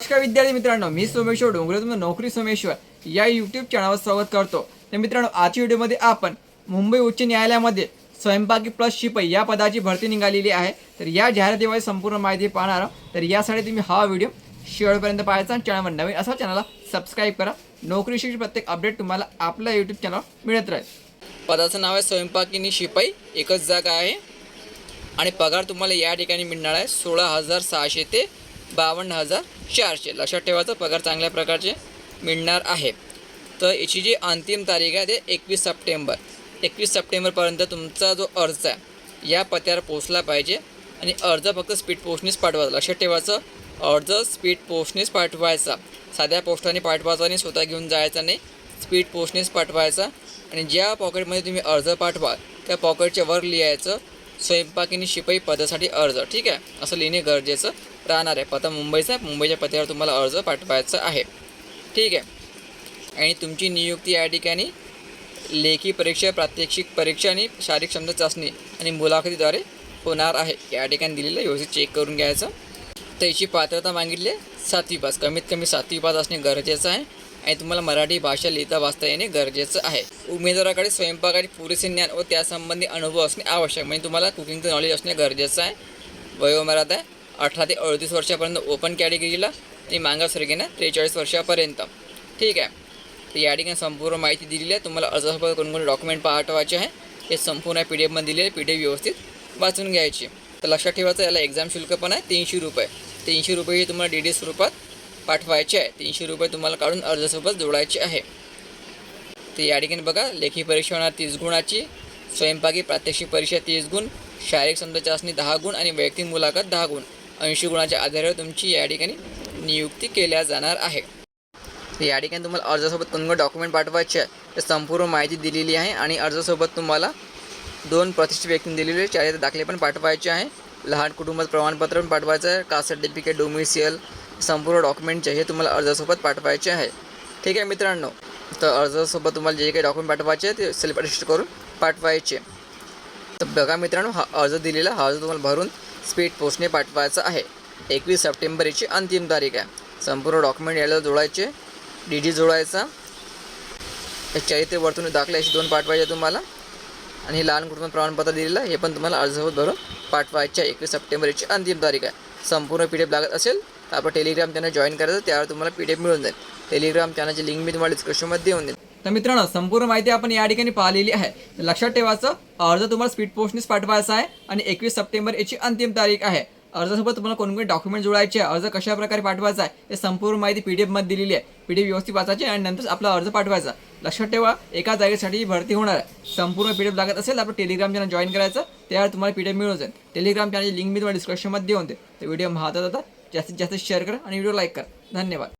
नमस्कार विद्यार्थी मित्रांनो मी सोमेश्वर डोंगरे तुमचं नोकरी सोमेश्वर. या यूट्यूब चॅनलवर स्वागत करतो. तर मित्रांनो आजच्या व्हिडिओमध्ये आपण मुंबई उच्च न्यायालयामध्ये स्वयंपाकी प्लस शिपाई या पदाची भरती निघालेली आहे. तर या जाहिरातीमध्ये संपूर्ण माहिती पाहणार आहोत. तर यासाठी तुम्ही हा व्हिडिओ शेवटपर्यंत पाहायचा आणि चॅनलवर नवीन असा चॅनलला सबस्क्राईब करा. नोकरीशी प्रत्येक अपडेट तुम्हाला आपल्या यूट्यूब चॅनलवर मिळत राहील. पदाचं नाव आहे स्वयंपाकीनी शिपाई एकच जागा आहे. आणि पगार तुम्हाला या ठिकाणी मिळणार आहे सोळा हजार सहाशे ते बावन्न हजार चारशे. लक्षात ठेवायचं पगार चांगल्या प्रकारचे मिळणार आहे. तर याची जी अंतिम तारीख आहे ते एकवीस सप्टेंबर. एकवीस सप्टेंबरपर्यंत तुमचा जो अर्ज आहे या पत्त्यावर पोचला पाहिजे आणि अर्ज फक्त स्पीड पोस्टनेच पाठवायचा. लक्षात ठेवायचं अर्ज स्पीड पोस्टनेच पाठवायचा. साध्या पोस्टाने पाठवायचा आणि स्वतः घेऊन जायचा नाही. स्पीड पोस्टनेच पाठवायचा आणि ज्या पॉकेटमध्ये तुम्ही अर्ज पाठवाल त्या पॉकेटच्या वर लिहायचं स्वयंपाकिनी शिपाई पदासाठी अर्ज. ठीक आहे? असं लिहिणे गरजेचं राहणार आहे. पता मुंबईचा आहे मुंबईच्या पत्यावर तुम्हाला अर्ज पाठवायचा आहे. ठीक आहे? आणि तुमची नियुक्ती या ठिकाणी लेखी परीक्षा प्रात्यक्षिक परीक्षा आणि शारीरिक क्षमता चाचणी आणि मुलाखतीद्वारे होणार आहे. या ठिकाणी दिलेलं व्यवस्थित चेक करून घ्यायचं. त्याची पात्रता मागितली सातवी पास. कमीत कमी सातवी पास असणे गरजेचं आहे. आणि तुम्हाला मराठी भाषा लिहिता वाचता येणे गरजेचं आहे. उमेदवाराकडे स्वयंपाकाचे पुरेसे ज्ञान व त्यासंबंधी अनुभव असणे आवश्यक. म्हणजे तुम्हाला कुकिंगचं नॉलेज असणे गरजेचं आहे. वयोमर्यादा आहे अठरा ते अडतीस वर्षापर्यंत ओपन कॅटेगरीला आणि मागासवर्गीय त्रेचाळीस वर्षापर्यंत. ठीक आहे. तर या ठिकाणी संपूर्ण माहिती दिलेली आहे. तुम्हाला अर्जासोबत कोणकोणते डॉक्युमेंट पाठवायचे आहे हे संपूर्ण पी डी एफमध्ये दिलेले पी डी एफ व्यवस्थित वाचून घ्यायची. तर लक्षात ठेवायचं याला एक्झाम शुल्क पण आहे तीनशे रुपये. तीनशे रुपये हे तुम्हाला डी डी स्वरूपात पाठवायचे आहे. तीनशे रुपये तुम्हाला काढून अर्जासोबत जोडायचे आहे. तर या ठिकाणी बघा लेखी परीक्षा होणार तीस गुणाची स्वयंपाकी प्रात्यक्षिक परीक्षा तीस गुण शारीरिक समजा चाचणी दहा गुण आणि वैयक्तिक मुलाखत दहा गुण. ऐंशी गुणाच्या आधारावर तुमची या ठिकाणी नियुक्ती केल्या जाणार आहे. तर या ठिकाणी तुम्हाला अर्जासोबत कोणकोण डॉक्युमेंट पाठवायचे आहे. तर संपूर्ण माहिती दिलेली आहे आणि अर्जासोबत तुम्हाला दोन प्रतिष्ठित व्यक्तींनी दिलेले चारित्र दाखले पण पाठवायचे आहे. लहान कुटुंबात प्रमाणपत्र पण पाठवायचं आहे. कास्ट सर्टिफिकेट डोमिसियल संपूर्ण डॉक्युमेंट जे हे तुम्हाला अर्जासोबत पाठवायचे आहे. ठीक आहे मित्रांनो? तर अर्जासोबत तुम्हाला जे काही डॉक्युमेंट पाठवायचे आहे ते सेल्फ रजिस्टर करून पाठवायचे. तर बघा मित्रांनो हा अर्ज दिलेला हा अर्ज तुम्हाला भरून स्पीड पोस्टने पाठवायचा आहे. एकवीस सप्टेंबर याची अंतिम तारीख आहे. संपूर्ण डॉक्युमेंट याला जोडायचे डी डी जोडायचा. चरित्र वर्तुळ दाखले अशी दोन पाठवायचे तुम्हाला. आणि हे लहान कुटुंब प्रमाणपत्र दिलेलं हे पण तुम्हाला अर्जासोबत भरून पाठवायचे आहे. एकवीस सप्टेंबर याची अंतिम तारीख आहे. संपूर्ण पी डी एफ लागत असेल तर आपण टेलिग्राम चॅनल जॉईन करायचं त्यावर तुम्हाला पी डी एफ मिळून जाईल. टेलिग्राम चॅनलची लिंक मी तुम्हाला डिस्क्रिप्शनमध्ये देऊन देईल. तर मित्रांनो संपूर्ण माहिती आपण या ठिकाणी पाहिलेली आहे. तर लक्षात ठेवायचं अर्ज तुम्हाला स्पीड पोस्टनेच पाठवायचा आहे आणि एकवीस सप्टेंबर याची अंतिम तारीख आहे. अर्जासोबत तुम्हाला कोणकोणते डॉक्युमेंट जोडायचे आहे अर्ज कशा प्रकारे पाठवायचा आहे हे संपूर्ण माहिती पी डी एफमध्ये दिलेली आहे. पी डी एफ व्यवस्थित वाचायची आणि नंतर आपला अर्ज पाठवायचा लक्षात ठेवा एका जागेसाठी भरती होणार आहे. संपूर्ण पी डी एफ लागत असेल तर आपण टेलिग्राम चॅनल जॉईन करायचं त्यावर तुम्हाला पी डी एफ मिळून जाईल. टेलिग्राम चॅनलची लिंक मी तुम्हाला डिस्क्रिप्शनमध्ये देऊन दे तर व्हिडिओ महत्त्वाचा जास्तीत जास्त शेअर करा आणि व्हिडिओ लाईक करा. धन्यवाद.